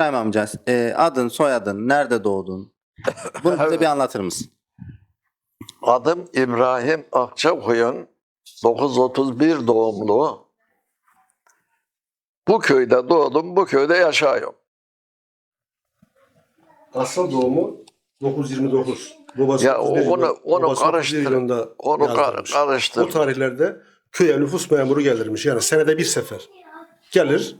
İbrahim amca e, adın soyadın nerede doğdun? Bunu bize bir anlatır mısın? Adım İbrahim Akçakoyun. 931 doğumlu. Bu köyde doğdum, bu köyde yaşıyorum. Asıl doğumu 929. Babası Ya 31 onu- yılında- onu babası 31 karıştır. yılında Onu kar- yazdırmış. karıştır. O tarihlerde köye nüfus memuru gelirmiş. Yani senede bir sefer. Gelir.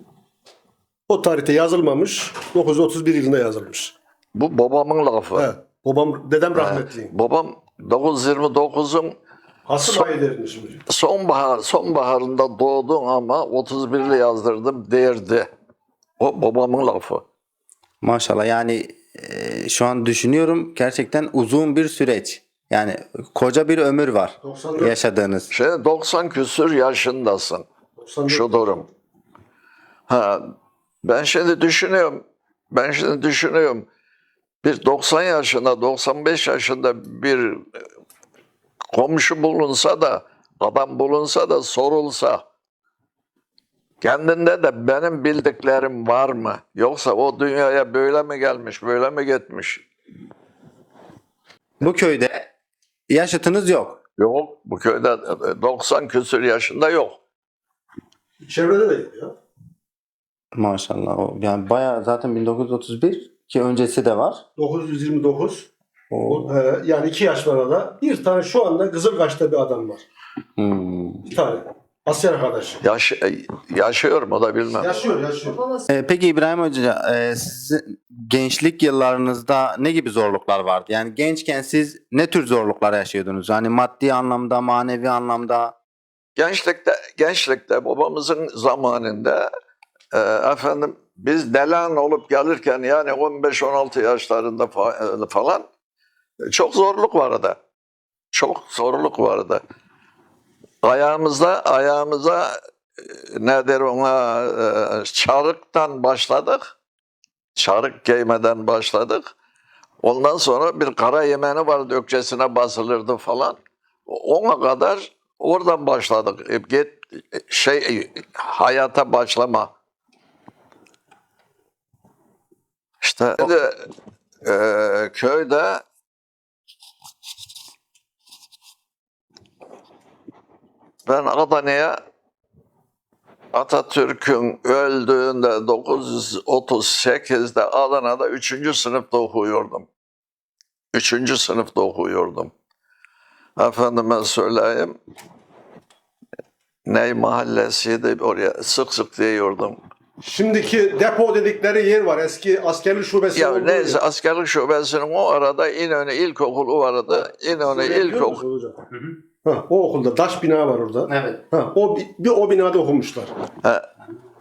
O tarihte yazılmamış. 931 yılında yazılmış. Bu babamın lafı. He. Babam, dedem rahmetli. Babam 929'un Hasım Son- ayı dermiş şimdi. sonbahar sonbaharında doğdun ama 31'li yazdırdım derdi. O babamın lafı. Maşallah yani e, şu an düşünüyorum gerçekten uzun bir süreç. Yani koca bir ömür var 94. yaşadığınız. Şimdi 90 küsür yaşındasın. 94. Şu durum. Ha, ben şimdi düşünüyorum. Ben şimdi düşünüyorum. Bir 90 yaşında, 95 yaşında bir e, komşu bulunsa da, adam bulunsa da sorulsa, kendinde de benim bildiklerim var mı? Yoksa o dünyaya böyle mi gelmiş, böyle mi gitmiş? Bu köyde yaşıtınız yok. Yok, bu köyde e, 90 küsür yaşında yok. Çevrede de yok ya. Maşallah. O, yani bayağı zaten 1931 ki öncesi de var. 929. O, O, e, yani iki yaş var arada. Bir tane şu anda Kızılkaş'ta bir adam var. hmm. Bir tane. Asker arkadaş. Yaş, e, yaşıyor mu da bilmem. Yaşıyor yaşıyor. E, peki İbrahim Hoca, e, sizin gençlik yıllarınızda ne gibi zorluklar vardı? Yani gençken siz ne tür zorluklar yaşıyordunuz? Yani maddi anlamda, manevi anlamda. Gençlikte, gençlikte babamızın zamanında e, efendim biz delan olup gelirken yani 15-16 yaşlarında e, falan e, çok zorluk vardı. Çok zorluk vardı. Ayağımızda ayağımıza e, ne der ona çarıktan başladık. Çarık giymeden başladık. Ondan sonra bir kara yemeni vardı ökçesine basılırdı falan. Ona kadar oradan başladık. Şey hayata başlama. İşte şimdi, e, köyde ben Adana'ya Atatürk'ün öldüğünde 938'de Adana'da 3. sınıfta okuyordum. 3. sınıfta okuyordum. Efendime söyleyeyim. Ney mahallesiydi oraya sık sık diyordum. Şimdiki depo dedikleri yer var. Eski askerlik şubesi Ya neyse yer. askerlik şubesinin o arada İnönü İlkokulu vardı. İnönü İlkokulu. Ha, o okulda taş bina var orada. Evet. Ha, o bir, bir o binada okumuşlar.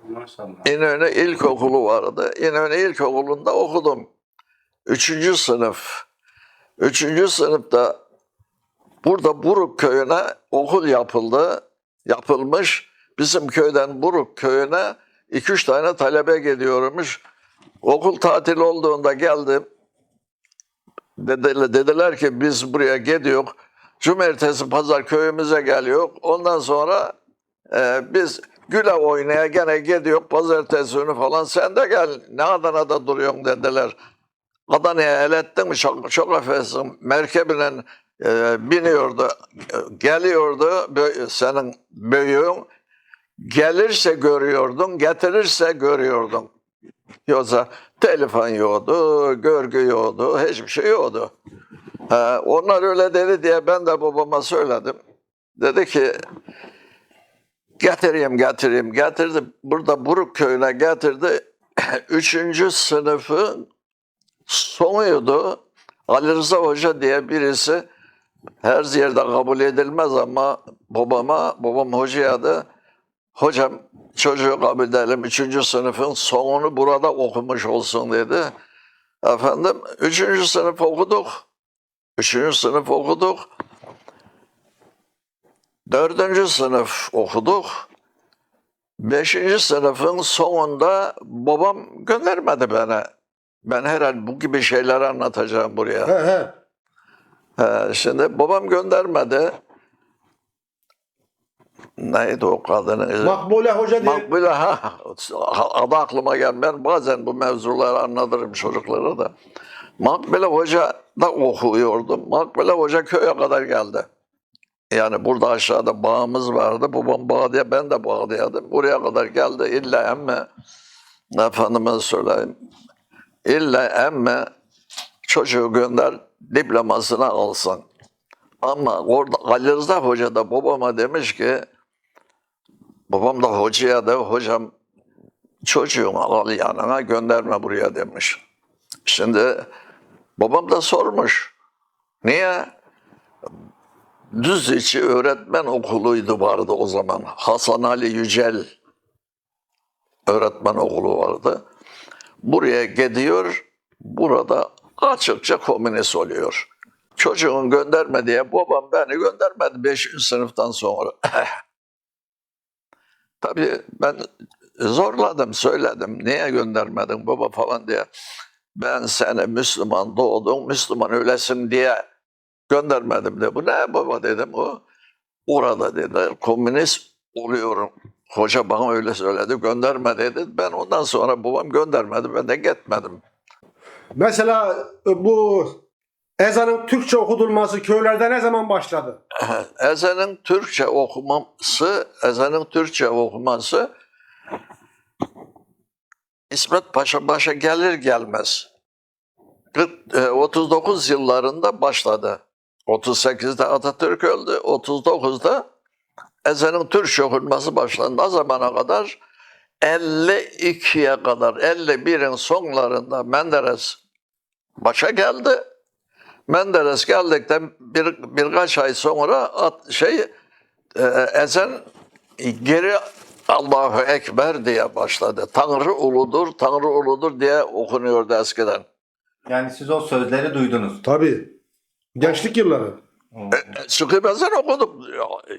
Maşallah. İnönü İlkokulu vardı. İnönü İlkokulu'nda okudum. Üçüncü sınıf. Üçüncü sınıfta burada Buruk köyüne okul yapıldı. Yapılmış. Bizim köyden Buruk köyüne iki üç tane talebe geliyormuş. Okul tatil olduğunda geldim. Dediler, ki biz buraya gidiyor. Cumartesi pazar köyümüze geliyor. Ondan sonra e, biz güle oynaya gene gidiyor pazartesi günü falan sen de gel ne Adana'da duruyorsun dediler. Adana'ya el ettin mi çok, çok affedersin merkebine e, biniyordu e, geliyordu senin büyüğün gelirse görüyordun getirirse görüyordun. Yoksa telefon yoktu, görgü yoktu, hiçbir şey yoktu. Ee, onlar öyle dedi diye ben de babama söyledim. Dedi ki getireyim getireyim getirdi. Burada Buruk köyüne getirdi. Üçüncü sınıfın sonuydu. Ali Rıza Hoca diye birisi her yerde kabul edilmez ama babama, babam hocaya da hocam çocuğu kabul edelim. Üçüncü sınıfın sonunu burada okumuş olsun dedi. Efendim üçüncü sınıf okuduk. Üçüncü sınıf okuduk. Dördüncü sınıf okuduk. Beşinci sınıfın sonunda babam göndermedi beni. Ben herhalde bu gibi şeyler anlatacağım buraya. He he. He, şimdi babam göndermedi. Neydi o kadının? ismi? Makbule Hoca diye Makbule ha adı aklıma gel. Ben bazen bu mevzuları anlatırım çocuklara da. Makbule Hoca da okuyordum. Makbule Hoca köye kadar geldi. Yani burada aşağıda bağımız vardı. Babam bağdıya, ben de bağdıydım. Buraya kadar geldi. İlla emme, efendime söyleyeyim, illa emme çocuğu gönder diplomasını alsın. Ama orada Ali Rıza Hoca da babama demiş ki Babam da hocaya da hocam çocuğunu al yanına gönderme buraya demiş. Şimdi babam da sormuş. Niye? Düzüçi öğretmen okuluydu vardı o zaman. Hasan Ali Yücel öğretmen okulu vardı. Buraya gidiyor, burada açıkça komünist oluyor. Çocuğun gönderme diye babam beni göndermedi 5. sınıftan sonra. Tabii ben zorladım, söyledim. Niye göndermedin baba falan diye. Ben seni Müslüman doğdun, Müslüman ölesin diye göndermedim de. Bu ne baba dedim o. Orada dediler komünist oluyorum. Hoca bana öyle söyledi, gönderme dedi. Ben ondan sonra babam göndermedi, ben de gitmedim. mesela bu ezanın Türkçe okutulması köylerde ne zaman başladı? Ezanın Türkçe okuması, ezanın Türkçe okuması İsmet Paşa başa gelir gelmez 40, e, 39 yıllarında başladı. 38'de Atatürk öldü, 39'da ezanın Türkçe okunması başlandı. O zamana kadar 52'ye kadar, 51'in sonlarında Menderes başa geldi. Menderes geldikten bir, birkaç ay sonra at, şey e, ezan geri Allahu Ekber diye başladı. Tanrı uludur, Tanrı uludur diye okunuyordu eskiden. Yani siz o sözleri duydunuz. Tabii. Gençlik yılları. Sıkı ezan okudum.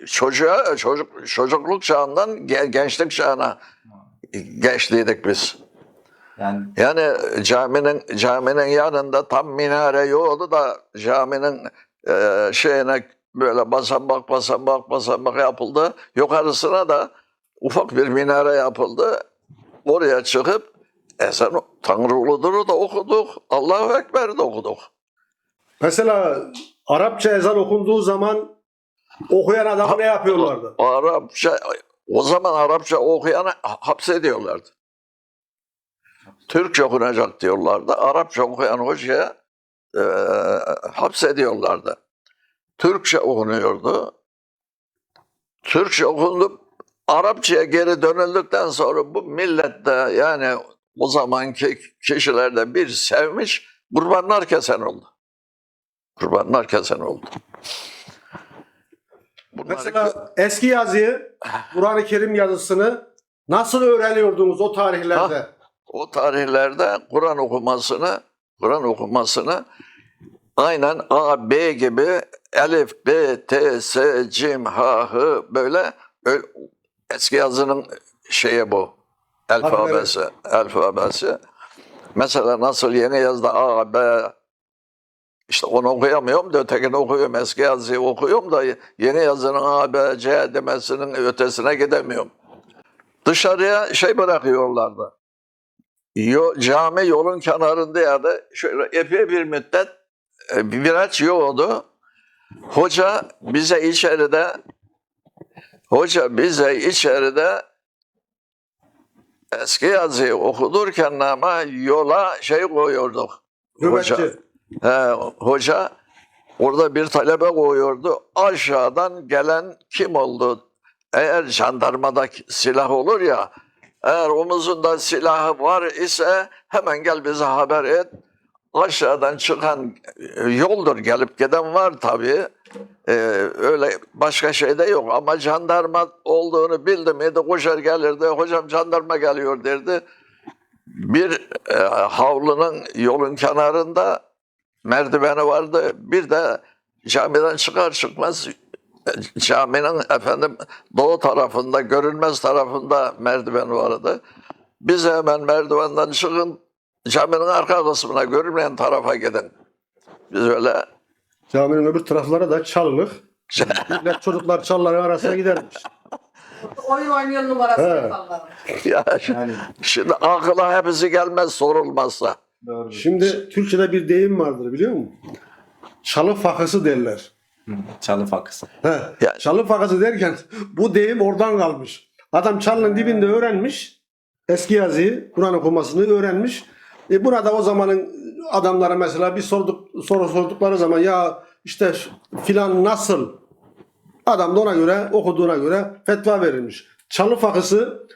Çocuğa, çocuk, çocukluk çağından ge- gençlik çağına geçtiydik biz. Yani Yani caminin caminin yanında tam minare yoktu da caminin e, şeyine böyle basamak basamak basamak yapıldı. Yukarısına da ufak bir minare yapıldı. Oraya çıkıp ezan Tanrı uludur'u da okuduk. Allahu Ekber'i de okuduk. Mesela Arapça ezan okunduğu zaman okuyan adamı ne yapıyorlardı? Arapça o zaman Arapça okuyanı hapsediyorlardı. Türkçe okunacak diyorlardı. Arapça okuyan hocaya e, hapsediyorlardı. Türkçe okunuyordu. Türkçe okundu. Arapçaya geri dönüldükten sonra bu millette yani o zamanki kişilerde bir sevmiş kurbanlar kesen oldu. Kurbanlar kesen oldu. Bunları Mesela eski yazıyı, Kur'an-ı Kerim yazısını nasıl öğreniyordunuz o tarihlerde? O tarihlerde Kur'an okumasını Kur'an okumasını aynen A, B gibi Elif, B, T, S, Cim, H, H böyle, öyle eski yazının şeyi bu. Alfabesi. Alfabesi. Mesela nasıl yeni yazda A, B işte onu okuyamıyorum da ötekini okuyorum. Eski yazıyı okuyorum da yeni yazının A, B, C demesinin ötesine gidemiyorum. Dışarıya şey bırakıyorlardı. Yo, cami yolun kenarında ya da şöyle epey bir müddet e, bir viraj yoktu. Hoca bize içeride hoca bize içeride eski yazıyı okudurken ama yola şey koyuyorduk. Hoca, Nöbetçi. he, hoca orada bir talebe koyuyordu. Aşağıdan gelen kim oldu? Eğer jandarmada silah olur ya eğer omuzunda silahı var ise hemen gel bize haber et. Aşağıdan çıkan e, yoldur gelip giden var tabii. Ee, öyle başka şey de yok ama jandarma olduğunu bildi miydi koşar gelirdi. Hocam jandarma geliyor derdi. Bir e, havlunun yolun kenarında merdiveni vardı. Bir de camiden çıkar çıkmaz caminin efendim doğu tarafında görünmez tarafında merdiven vardı. Biz hemen merdivenden çıkın caminin arka kısmına görünmeyen tarafa gidin. Biz öyle Caminin öbür tarafları da çalılık. Çocuklar çalıların arasına gidermiş. Oyun oynuyor numarası He. yapanlar. Ya Yani şimdi akla hepsi gelmez sorulmazsa. doğru. Şimdi Türkçe'de bir deyim vardır biliyor musun? Çalı fakısı derler. Çalı fakısı. He, Yani- Çalı fakısı derken bu deyim oradan kalmış. Adam çalının dibinde öğrenmiş. Eski yazıyı, Kur'an okumasını öğrenmiş. E buna da o zamanın adamlara mesela bir sorduk, soru sordukları zaman ya işte filan nasıl? Adam da ona göre okuduğuna göre fetva verilmiş. Çalı fakısı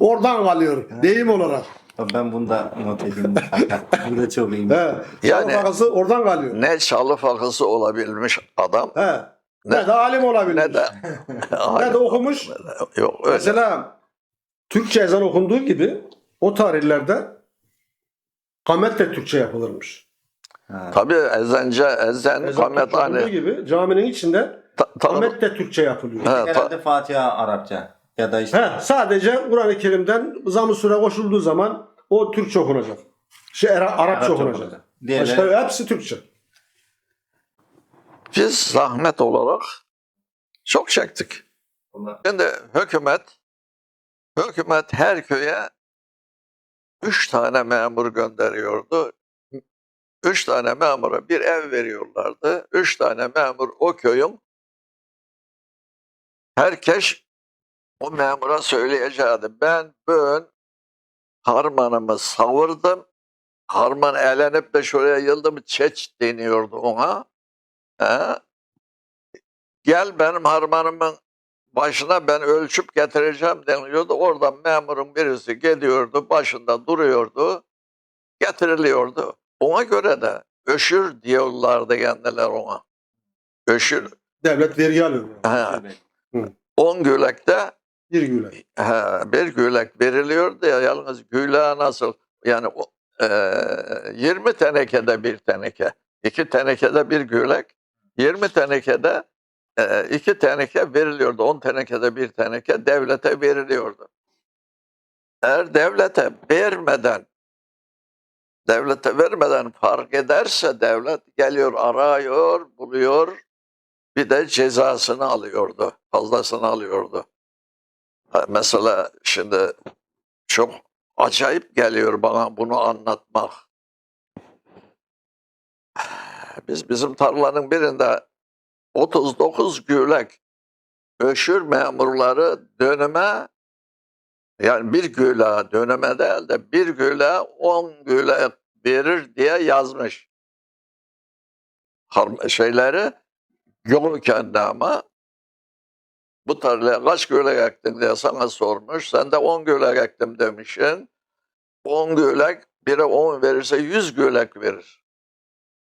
oradan kalıyor deyim olarak. Ben bunu da not edeyim. Bu da çok iyi. He, çalı Yani- fakısı oradan kalıyor. Ne çalı fakısı olabilmiş adam He. Ne, de alim olabilir. ne de ne de okumuş. yok öyle. Mesela Türkçe ezan okunduğu gibi o tarihlerde kamet de Türkçe yapılırmış. Ha. Tabii ezence, ezen, Ezan kamet Türkçe okunduğu hani. gibi caminin içinde Ta, ta, kamet de Türkçe yapılıyor. Ha, ta- Herhalde Fatiha Arapça ya da işte He, sadece Kur'an-ı Kerim'den zamm-ı sure koşulduğu zaman o Türkçe okunacak. Şey, Ara- Arapça, Arapça okunacak. okunacak. Diğerleri- Başka hepsi Türkçe. biz zahmet olarak çok çektik. Şimdi hükümet hükümet her köye üç tane memur gönderiyordu. Üç tane memura bir ev veriyorlardı. Üç tane memur o köyün herkes o memura söyleyeceğiydi. Ben bugün harmanımı savurdım. Harman elenip de şuraya yıldı mı çeç deniyordu ona. He? Gel benim harmanımın başına ben ölçüp getireceğim deniliyordu. Oradan memurun birisi geliyordu, başında duruyordu, getiriliyordu. Ona göre de öşür diyorlardı kendiler ona. Öşür. Devlet vergi alıyor. yani. He. On gülekte Bir güle. he, bir gülek veriliyordu ya yalnız güleğe nasıl yani e, 20 tenekede bir teneke, iki tenekede bir gülek, 20 tenekede e, iki teneke veriliyordu. 10 tenekede bir teneke devlete veriliyordu. Eğer devlete vermeden devlete vermeden fark ederse devlet geliyor arıyor, buluyor bir de cezasını alıyordu. Fazlasını alıyordu. Mesela şimdi çok acayip geliyor bana bunu anlatmak. Biz bizim tarlanın birinde 39 gülek öşür memurları döneme yani bir güle döneme değil de bir güle 10 güle verir diye yazmış. Şeyleri yolu kendi ama bu tarlaya kaç gölek ektin diye sana sormuş. Sen de 10 gölek ektim demişsin. 10 gölek biri 10 verirse 100 gölek verir.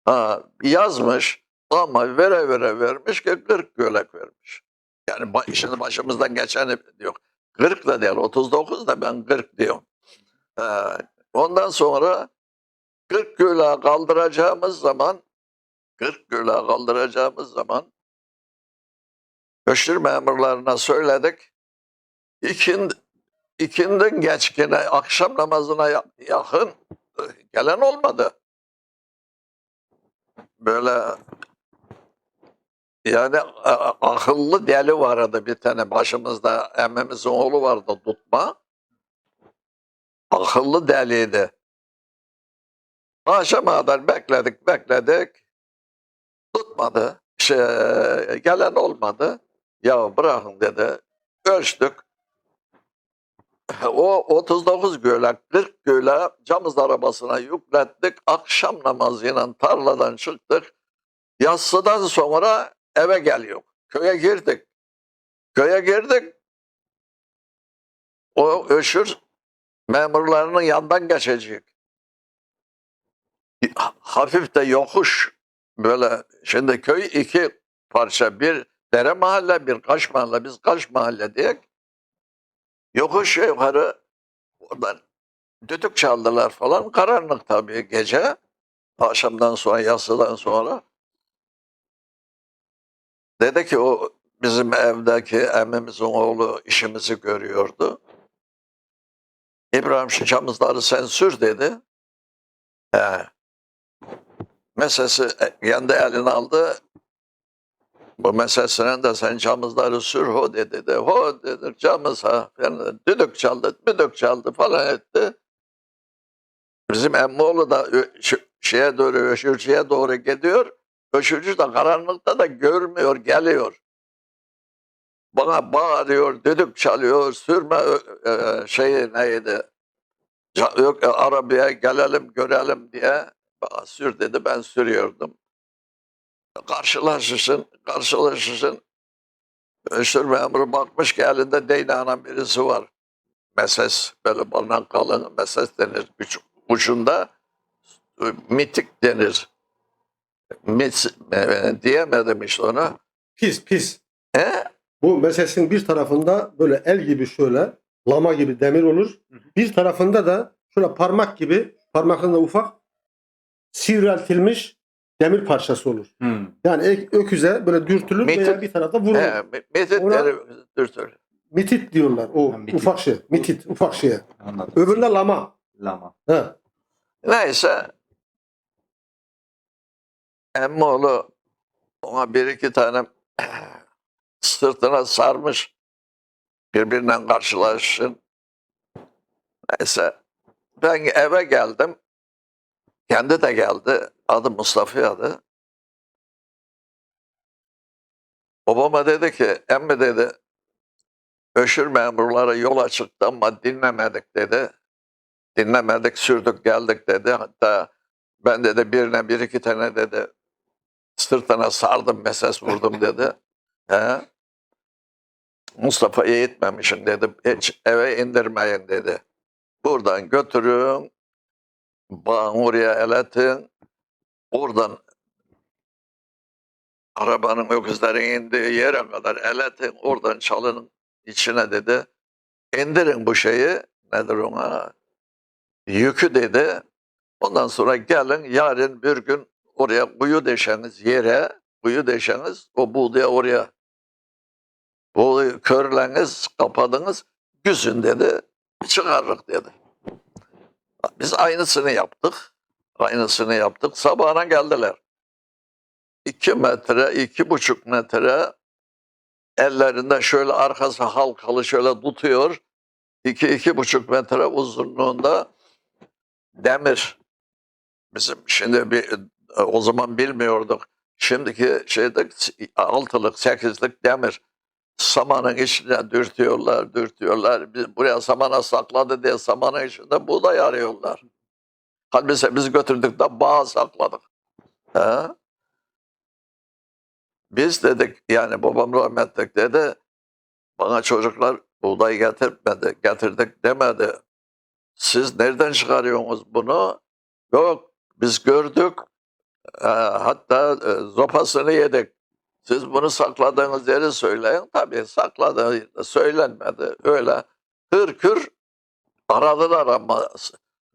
Ha, yazmış ama vere vere vermiş ki 40 gölek vermiş. Yani şimdi başımızdan geçeni diyor. 40 da değil 39 da ben 40 diyorum. Ondan sonra 40 göleği kaldıracağımız zaman 40 göleği kaldıracağımız zaman Köşkür memurlarına söyledik. İkind, ikindin geçkine akşam namazına ya- yakın gelen olmadı. Böyle yani akıllı deli vardı bir tane başımızda emmimizin oğlu vardı tutma. Akıllı deliydi. Akşama kadar bekledik bekledik. Tutmadı. Şey, gelen olmadı. Ya bırakın dedi. Ölçtük. O 39 gölek, 40 gölek camız arabasına yüklettik. Akşam namazıyla tarladan çıktık. Yatsıdan sonra eve geliyor. Köye girdik. Köye girdik. O öşür memurlarının yanından geçecek. Hafif de yokuş böyle. Şimdi köy iki parça. Bir dere mahalle, bir kaş mahalle. Biz kaş mahalle diye yokuş yukarı oradan düdük çaldılar falan. Karanlık tabii gece. Akşamdan sonra, yatsıdan sonra. Dedi ki o bizim evdeki emmimizin oğlu işimizi görüyordu. İbrahim şu camızları sen sür dedi. He. Mesesi kendi eline aldı. Bu meselesine de sen camızları sür ho dedi de ho dedik camıza. Yani düdük çaldı, düdük çaldı falan etti. Bizim emmoğlu da şeye doğru, öşürcüye doğru gidiyor. Öşürcü de karanlıkta da görmüyor, geliyor. Bana bağırıyor, düdük çalıyor, sürme e, şeyi neydi? Yok, e, arabaya gelelim, görelim diye. Sür dedi, ben sürüyordum karşılaşırsın, karşılaşırsın. Öşür memuru bakmış ki elinde değneğinin birisi var. Meses, böyle bana kalın meses denir. Ucunda e, mitik denir. Mis, e, diyemedim işte ona. Pis pis. He? Bu mesesin bir tarafında böyle el gibi şöyle lama gibi demir olur. Bir tarafında da şöyle parmak gibi parmakında ufak sivriltilmiş demir parçası olur. Hmm. Yani öküze böyle dürtülür Mitik. veya bir tarafta vurulur. He, mitik Ona-. Mitit diyorlar o Ha, mitit. ufak şey. Mitit ufak şeye. Anladım. Öbüründe lama. Lama. He. Neyse. Emmoğlu ona bir iki tane sırtına sarmış. Birbirinden karşılaşın. Neyse. Ben eve geldim. Kendi de geldi. Adı Mustafa adı. Babama dedi ki emmi dedi öşür memurları yola çıktı ama dinlemedik dedi dinlemedik sürdük geldik dedi. Hatta ben dedi birine bir iki tane dedi sırtına sardım meses vurdum dedi. He. Mustafa'yı itmemişim dedi. Hiç eve indirmeyin dedi. Buradan götürün. Bağın oraya eletin. Oradan arabanın öküzlerin indiği yere kadar eletin. Oradan çalının içine dedi. İndirin bu şeyi. Nedir ona? yükü dedi. Ondan sonra gelin yarın bir gün oraya kuyu deşeniz yere, kuyu deşeniz o buğdaya oraya buğdayı körleniz, kapadınız, güzün dedi, çıkarırız dedi. Biz aynısını yaptık. Aynısını yaptık. Sabahına geldiler. İki metre, iki buçuk metre ellerinde şöyle arkası halkalı şöyle tutuyor. İki, iki buçuk metre uzunluğunda demir. Bizim şimdi bir o zaman bilmiyorduk. Şimdiki şeyde altılık, sekizlik demir. Samanın içine dürtüyorlar, dürtüyorlar. Biz buraya samana sakladı diye samanın içinde buğday arıyorlar. Halbuki biz götürdük de bağa sakladık. He? Biz dedik yani babam rahmetlik dedi bana çocuklar buğday getirmedi, getirdik demedi. Siz nereden çıkarıyorsunuz bunu? Yok biz gördük. Ee, hatta e, zopasını yedik. Siz bunu sakladığınız yeri söyleyin. Tabii sakladığı söylenmedi. Öyle hır kür aradılar ama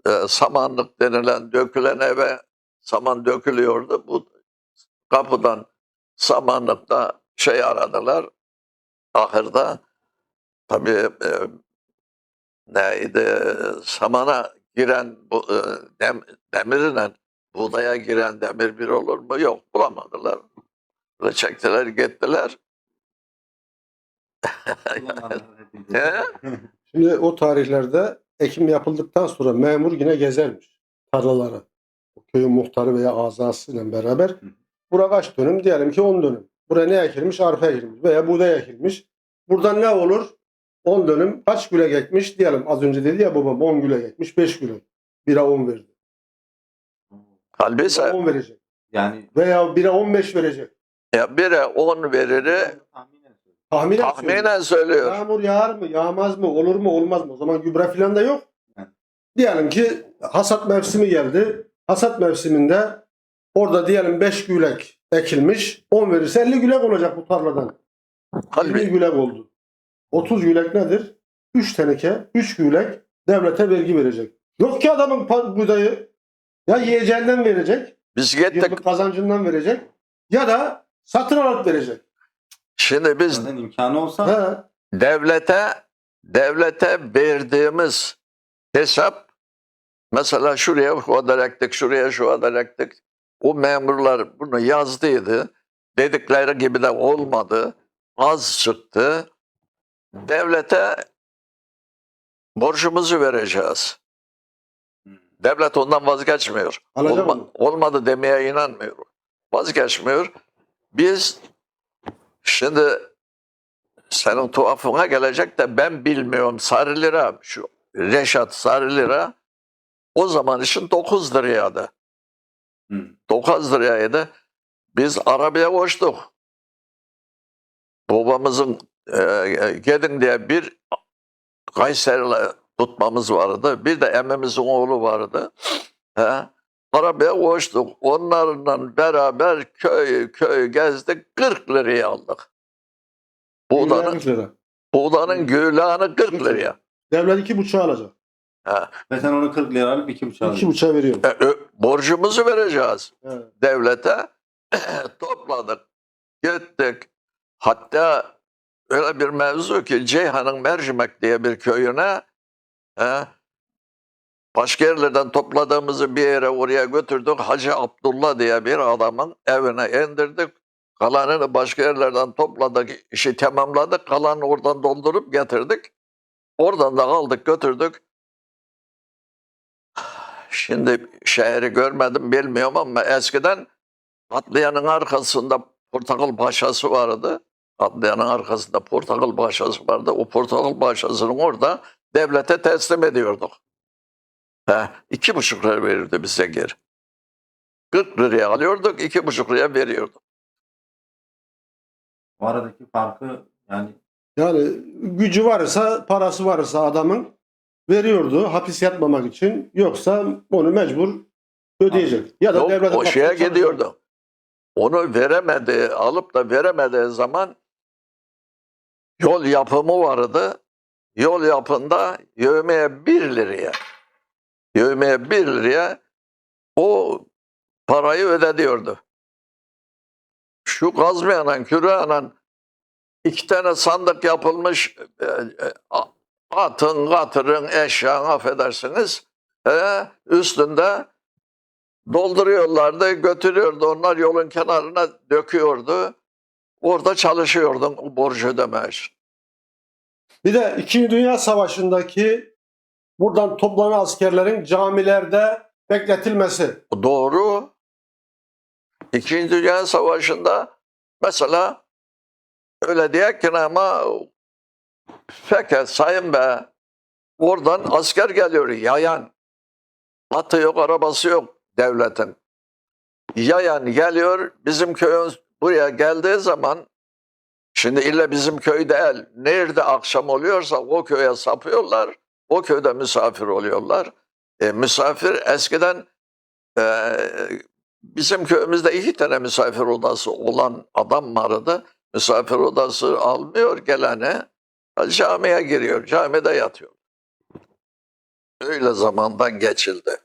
e, samanlık denilen dökülen eve saman dökülüyordu. Bu kapıdan samanlıkta şey aradılar. Ahırda tabii e, neydi samana giren bu e, dem, demirle buğdaya giren demir bir olur mu? Yok bulamadılar. Böyle çektiler gittiler. Şimdi o tarihlerde ekim yapıldıktan sonra memur yine gezermiş tarlaları. O köyün muhtarı veya azasıyla beraber. Bura kaç dönüm? Diyelim ki 10 dönüm. Buraya ne ekilmiş? Arpa ekilmiş veya buğday ekilmiş. Buradan ne olur? 10 dönüm kaç gülek ekmiş? Diyelim az önce dedi ya babam 10 gülek ekmiş 5 gülek. Bira 10 verdi. Halbuki Bira 10 verecek. Yani Veya bira 15 verecek. ya bire on veriri Tahminen, tahminen söylüyor. Yağmur yağar mı, yağmaz mı, olur mu, olmaz mı? O zaman gübre falan da yok. Diyelim ki hasat mevsimi geldi. Hasat mevsiminde orada diyelim 5 gülek ekilmiş. 10 verirse 50 gülek olacak bu tarladan. 20 Halbuki gülek oldu. 30 gülek nedir? 3 teneke, 3 gülek devlete vergi verecek. Yok ki adamın buğdayı ya yiyeceğinden verecek, yıllık kazancından verecek ya da satın alıp verecek. Şimdi biz zaten imkanı olsa Ha, devlete devlete verdiğimiz hesap mesela şuraya şu kadar ektik, şuraya şu kadar ektik. O memurlar bunu yazdıydı. dedikleri gibi de olmadı. Az çıktı. Devlete borcumuzu vereceğiz. Devlet ondan vazgeçmiyor. Olma- olmadı demeye inanmıyorum. Vazgeçmiyor. Biz şimdi senin tuhafına gelecek de ben bilmiyorum. Sarı lira şu Reşat Sarı lira o zaman için 9 liraydı. Hı. 9 liraydı. Biz arabaya koştuk. Babamızın e, e, Gedin diye bir Kayserili tutmamız vardı. Bir de emmimizin oğlu vardı. He. Arabaya koştuk. Onlarla beraber köy köy gezdik. 40 liraya aldık. Buğdanın, 140 lira. buğdanın gülanı 40 liraya. Devlet iki buçuğa alacak. He. Ve sen onu 40 lira alıp 2,5 İki alıyorsun. buçuğa veriyorum. E, ö- borcumuzu vereceğiz. Evet. devlete topladık. Gittik. Hatta öyle bir mevzu ki Ceyhan'ın Mercimek diye bir köyüne he, başka yerlerden topladığımızı bir yere oraya götürdük. Hacı Abdullah diye bir adamın evine indirdik. Kalanını başka yerlerden topladık, işi tamamladık. Kalanını oradan doldurup getirdik. Oradan da aldık götürdük. Şimdi şehri görmedim bilmiyorum ama eskiden Atlayanın arkasında Portakal Paşası vardı. Atlayanın arkasında Portakal Paşası vardı. O Portakal Paşası'nın orada devlete teslim ediyorduk. He, iki buçuk lira verirdi bize geri. 40 liraya alıyorduk, iki buçuk liraya veriyorduk. Bu aradaki farkı yani Yani gücü varsa, parası varsa adamın veriyordu hapis yatmamak için. Yoksa onu mecbur ödeyecek. Ya da Yok, devletin o şeye çalışacak. gidiyordu. Onu veremedi, alıp da veremediği zaman yol yapımı vardı. Yol yapında yövmeye bir liraya, yövmeye bir liraya o parayı ödediyordu. Şu kazmayanan, küreğanan iki tane sandık yapılmış e, e, atın, katırın, eşyan affedersiniz. E, üstünde dolduruyorlardı, götürüyordu. Onlar yolun kenarına döküyordu. Orada çalışıyordun o borcu ödemek için. Bir de İkinci Dünya Savaşı'ndaki buradan toplanan askerlerin camilerde bekletilmesi. Doğru. İkinci Dünya Savaşı'nda mesela öyle diye ki ama fakat sayın be oradan asker geliyor yayan. Atı yok, arabası yok devletin. Yayan geliyor bizim köyün buraya geldiği zaman şimdi illa bizim köy değil. Nerede akşam oluyorsa o köye sapıyorlar. O köyde misafir oluyorlar. E, misafir eskiden e, bizim köyümüzde iki tane misafir odası olan adam vardı. Misafir odası almıyor gelene camiye giriyor. Camide yatıyor. Öyle zamandan geçildi.